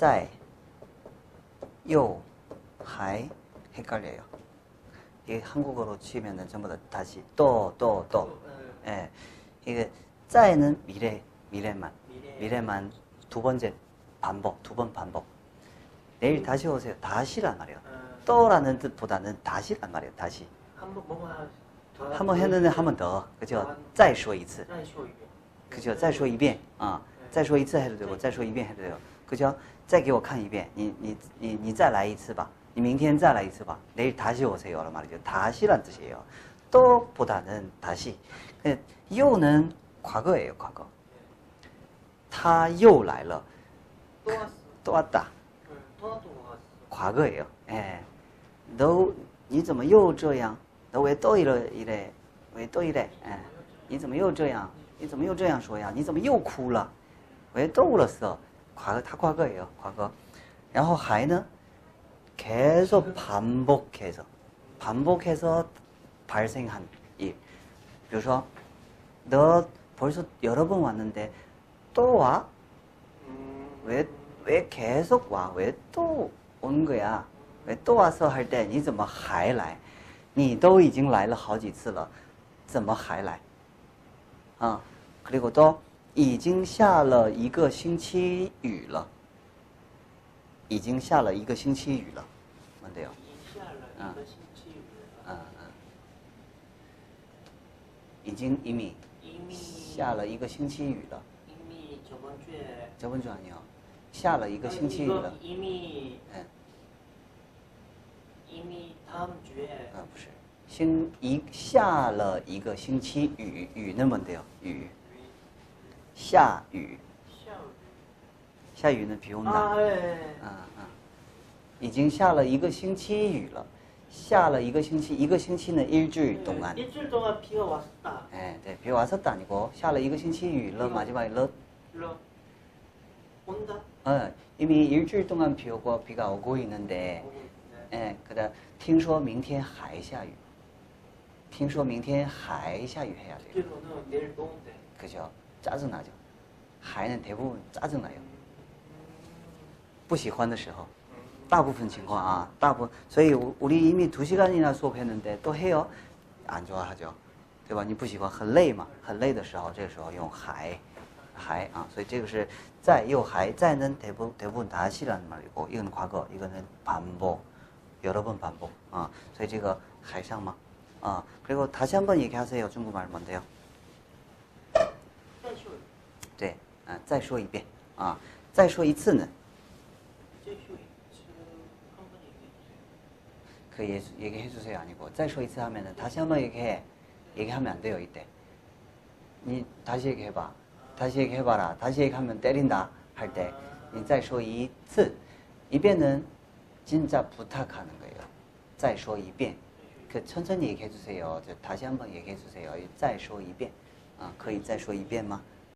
在, 요, 하이 헷갈려요. 이게 한국어로 치면은 전부 다 다시 또, 또, 또. 예. 이게 在는 미래, 미래만. 미래. 미래만 두 번째 반복, 두 번 반복. 내일 다시 오세요. 다시란 말이에요. 또라는 뜻보다는 다시란 말이에요. 다시. 한번 뭐가 더 한 번 했는데 한 번 더. 그죠? 再说一次. 再说一遍 그죠? 再说一遍. 아, 再说一次 해도 되고, 再说一遍 해도 돼요. 그죠? 再给我看一遍. 你你你你再来一次吧.你明天再来一次吧. 내일 다시 오세요란 말이죠. 다시란 뜻이에요. 또보다는 다시. 그 요는 과거예요, 과거. 他又来了.또 왔어 또 왔다. 응, 또 왔어 과거예요. 예. 너, 你怎么又这样? 너 왜 또 이래, 이래? 왜 또 이래? 예. 你怎么又这样?你怎么又这样说呀?你怎么又哭了?왜 또 울었어? 과거, 다 과거예요. 과거. 然后还呢? 계속 반복해서, 반복해서 발생한 일. 比如说, 너 벌써 여러 번 왔는데 또 와? 음, 왜, 왜 계속 와? 왜 또 온 거야? 왜 또 와서 할 때, 你怎么还来?你都已经来了好几次了,怎么还来? 아, 그리고 또, 已经下了一个星期雨了.已经下了一个星期雨了. 뭔데요? 已经下了一个星期雨了 아, 아. 已经 이미 이미 下了一个星期雨了. 이미 저번 주에 저번 주 아니요. 下了一个星期雨 이거 了. 이미 예. 이미 다음 주에 啊，不是，星一下了一个星期雨，雨那么的哟，雨， 下雨， 샤워 下雨呢，比如 아 哪？ 예. 啊啊，已经下了一个星期雨了，下了一个星期，一个星期呢，일주일동안， 일주일 동안 비가 왔다. 예, 네, 비와서다아니고下了一个星期雨了，마지막에了， 일로 온다. 어, 이미 일주일 동안 비 오고 비가 오고 있는데, 오고 있네. 예, 그다 听说明天还下雨，听说明天还下雨해야 돼요. 듣기로는 내일 또 온대. 그죠? 짜증나죠. 하이는 대부분 짜증나요. 不喜欢的时候，大部分情况啊，大部所以우리 이미 두 시간이나 수업했는데 또 해요? 안 좋아하죠. 对吧？你不喜欢很累嘛？很累的时候，这个时候用还还啊，所以这个是在又还在는 대부분 대부분 다시라는 말이고 이건 과거, 이거는 반복, 여러 번 반복 아, 所以这个还上吗？啊， 그리고 다시 한번 얘기하세요. 중국말 뭔데요? 再说一遍啊，再说一次呢， 再说一次한번 얘기해 주세요. 그 예, 얘기해 주세요 아니고 再说一次 하면은 다시 한번 얘기해 얘기하면 안 돼요 이때. 니 다시 얘기해봐, 다시 얘기해봐라, 다시 얘기하면 때린다 할 때, 니 再说一次, 이遍은 진짜 부탁하는 거예요. 再说一遍, 그 천천히 얘기해 주세요. 저 다시 한번 얘기해 주세요. 再说一遍, 아, 可以再说一遍吗?